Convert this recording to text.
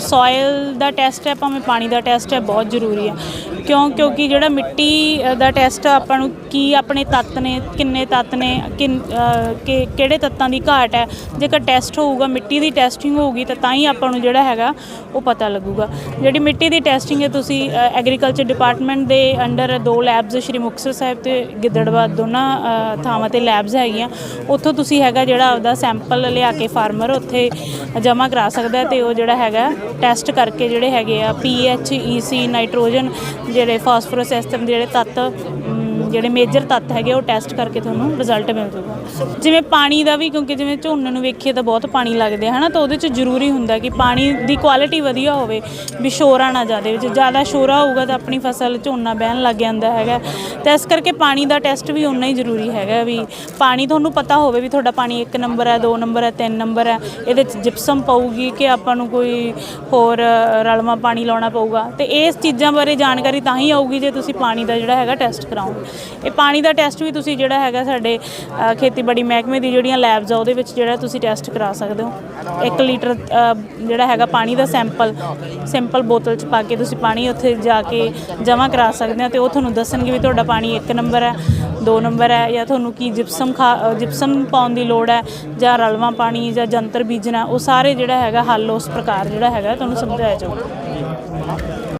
Soil ਦਾ test ਹੈ, ਭਾਵੇਂ ਪਾਣੀ ਦਾ ਟੈਸਟ ਹੈ, ਬਹੁਤ ਜ਼ਰੂਰੀ ਹੈ। ਕਿਉਂ? ਕਿਉਂਕਿ ਜਿਹੜਾ ਮਿੱਟੀ ਦਾ ਟੈਸਟ ਆਪਾਂ ਨੂੰ ਕੀ ਆਪਣੇ ਤੱਤ ਨੇ, ਕਿੰਨੇ ਤੱਤ ਨੇ ਕਿਹੜੇ ਤੱਤਾਂ ਦੀ ਘਾਟ ਹੈ। ਜੇਕਰ ਟੈਸਟ ਹੋਊਗਾ, ਮਿੱਟੀ ਦੀ ਟੈਸਟਿੰਗ ਹੋਊਗੀ, ਤਾਂ ਤਾਂ ਹੀ ਆਪਾਂ ਨੂੰ ਜਿਹੜਾ ਹੈਗਾ, ਉਹ ਪਤਾ ਲੱਗੂਗਾ। ਜਿਹੜੀ ਮਿੱਟੀ ਦੀ ਟੈਸਟਿੰਗ ਹੈ, ਤੁਸੀਂ ਐਗਰੀਕਲਚਰ ਡਿਪਾਰਟਮੈਂਟ ਦੇ ਅੰਡਰ ਦੋ ਲੈਬਸ ਸ਼੍ਰੀ ਮੁਕਤਸਰ ਸਾਹਿਬ ਤੇ ਗਿੱਦੜਵਾ ਦੋਨਾਂ ਥਾਵਾਂ ਤੇ ਲੈਬਸ ਹੈਗੀਆਂ। ਉੱਥੋਂ ਤੁਸੀਂ ਹੈਗਾ ਜਿਹੜਾ ਆਪਦਾ ਸੈਂਪਲ ਲਿਆ ਕੇ ਫਾਰਮਰ ਉੱਥੇ ਜਮ੍ਹਾਂ ਕਰਾ ਸਕਦਾ ਹੈ ਤੇ ਉਹ ਜਿਹੜਾ ਹੈਗਾ ਟੈਸਟ ਕਰਕੇ ਜਿਹੜੇ ਹੈਗੇ ਆ ਪੀਐਚ ਈਸੀ ਨਾਈਟ੍ਰੋਜਨ, ਜਿਹੜੇ ਫਾਸਫੋਰਸ ਇਸ ਤਰ੍ਹਾਂ ਦੇ ਜਿਹੜੇ ਤੱਤ ਜਿਹੜੇ ਮੇਜਰ ਤੱਤ ਹੈਗੇ ਉਹ ਟੈਸਟ ਕਰਕੇ ਤੁਹਾਨੂੰ ਰਿਜ਼ਲਟ ਮਿਲ ਜਾਊਗਾ। ਜਿਵੇਂ ਪਾਣੀ ਦਾ ਵੀ ਕਿਉਂਕਿ ਜਿਵੇਂ ਝੋਨੇ ਨੂੰ ਵੇਖੀਏ ਤਾਂ ਬਹੁਤ ਪਾਣੀ ਲੱਗਦਾ ਹੈ ਨਾ ਤਾਂ ਉਹਦੇ 'ਚ ਜ਼ਰੂਰੀ ਹੁੰਦਾ ਕਿ ਪਾਣੀ ਦੀ ਕੁਆਲਿਟੀ ਵਧੀਆ ਹੋਵੇ ਵੀ ਸ਼ੋਰਾ ਨਾ ਜ਼ਿਆਦਾ ਵਿੱਚ ਜ਼ਿਆਦਾ ਸ਼ੋਰਾ ਹੋਊਗਾ ਤਾਂ ਆਪਣੀ ਫਸਲ ਝੋਨਾ ਬਹਿਣ ਲੱਗ ਜਾਂਦਾ ਹੈਗਾ। ਤਾਂ ਇਸ ਕਰਕੇ ਪਾਣੀ ਦਾ ਟੈਸਟ ਵੀ ਉਨਾ ਹੀ ਜ਼ਰੂਰੀ ਹੈਗਾ ਵੀ ਪਾਣੀ ਤੁਹਾਨੂੰ ਪਤਾ ਹੋਵੇ ਵੀ ਤੁਹਾਡਾ ਪਾਣੀ 1 ਨੰਬਰ ਹੈ 2 ਨੰਬਰ ਹੈ 3 ਨੰਬਰ ਹੈ ਇਹਦੇ 'ਚ ਜਿਪਸਮ ਪਊਗੀ ਕਿ ਆਪਾਂ ਨੂੰ ਕੋਈ ਹੋਰ ਅ, ਰਲਵਾਂ ਪਾਣੀ ਲਾਉਣਾ ਪਊਗਾ। ਤੇ ਇਸ ਚੀਜ਼ਾਂ ਬਾਰੇ ਜਾਣਕਾਰੀ ਤਾਂ ਹੀ ਆਊਗੀ ਜੇ ਤੁਸੀਂ ਪਾਣੀ ਦਾ ਜਿਹੜਾ ਹੈਗਾ ਟੈਸਟ ਕਰਾਓਗੇ। ਇਹ ਪਾਣੀ ਦਾ ਟੈਸਟ ਵੀ ਤੁਸੀਂ ਜਿਹੜਾ ਹੈਗਾ ਸਾਡੇ ਖੇਤੀਬਾੜੀ ਮਹਿਕਮੇ ਦੀ ਜਿਹੜੀਆਂ ਲੈਬਸ ਆ, ਉਹਦੇ ਵਿੱਚ ਜਿਹੜਾ ਤੁਸੀਂ ਟੈਸਟ ਕਰਾ ਸਕਦੇ ਹੋ। 1 ਲੀਟਰ ਜਿਹੜਾ ਹੈਗਾ ਪਾਣੀ ਦਾ ਸੈਂਪਲ, ਸਿੰਪਲ ਬੋਤਲ 'ਚ ਪਾ ਕੇ ਤੁਸੀਂ ਪਾਣੀ ਉੱਥੇ ਜਾ ਕੇ ਜਮ੍ਹਾਂ ਕਰਾ ਸਕਦੇ ਹੋ ਤੇ ਉਹ ਤੁਹਾਨੂੰ ਦੱਸਣਗੇ ਵੀ ਤੁਹਾਡਾ ਪਾਣੀ 1 ਨੰਬਰ ਹੈ 2 ਨੰਬਰ ਹੈ ਜਾਂ ਤੁਹਾਨੂੰ ਕੀ ਜਿਪਸਮ ਖਾ ਜਿਪਸਮ ਪਾਉਣ ਦੀ ਲੋੜ ਹੈ ਜਾਂ ਰਲਵਾਂ ਪਾਣੀ ਜਾਂ ਜੰਤਰ ਬੀਜਣਾ, ਉਹ ਸਾਰੇ ਜਿਹੜਾ ਹੈਗਾ ਹੱਲ ਉਸ ਪ੍ਰਕਾਰ ਜਿਹੜਾ ਹੈਗਾ ਤੁਹਾਨੂੰ ਸਮਝਾਇਆ ਜਾਊਗਾ।